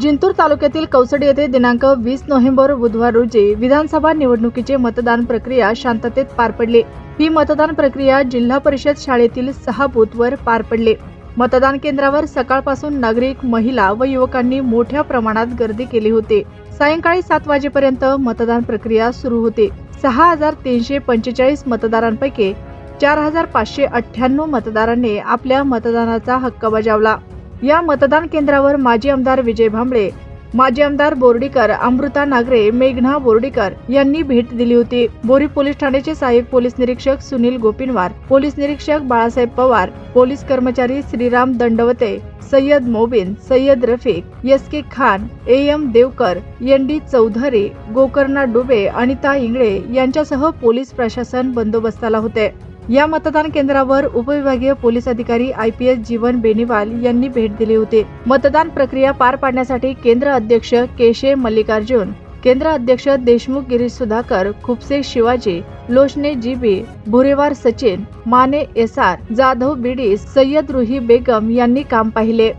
जिंतूर तालुक्यातील कौसडी येथे दिनांक वीस नोव्हेंबर बुधवार रोजी विधानसभा निवडणुकीचे मतदान प्रक्रिया शांततेत पार पडली. ही मतदान प्रक्रिया जिल्हा परिषद शाळेतील सहा बूथवर पार पडले. मतदान केंद्रावर सकाळपासून नागरिक महिला व युवकांनी मोठ्या प्रमाणात गर्दी केली होती. सायंकाळी सात वाजेपर्यंत मतदान प्रक्रिया सुरू होते. सहा हजार तीनशे पंचेचाळीस मतदारांपैकी चार हजार पाचशे अठ्ठ्याण्णव मतदारांनी आपल्या मतदानाचा हक्क बजावला. या मतदान केंद्रावर माजी आमदार विजय भांबळे माजी आमदार बोर्डीकर अमृता नागरे मेघना बोर्डीकर यांनी भेट दिली होती. बोरी पोलीस ठाण्याचे सहाय्यक पोलीस निरीक्षक सुनील गोपिनवार पोलीस निरीक्षक बाळासाहेब पवार पोलीस कर्मचारी Shriram Dandavate Sayyad Mobin Sayyad Rafiq S K Khan A M Devkar N D Chaudhari Gokarna Dube Anita Ingle यांच्यासह पोलीस प्रशासन बंदोबस्ताला होते. या मतदान केंद्रावर उपविभागीय पोलीस अधिकारी I P S Jeevan Beniwal यांनी भेट दिली होती. मतदान प्रक्रिया पार पाडण्यासाठी केंद्र अध्यक्ष केशे मल्लिकार्जुन केंद्र अध्यक्ष Deshmukh Girish Sudhakar Khupse Shivaji Loshne G B Bhurewar Sachin Mane S R Jadhav B D Sayyad Ruhi Begum यांनी काम पाहिले.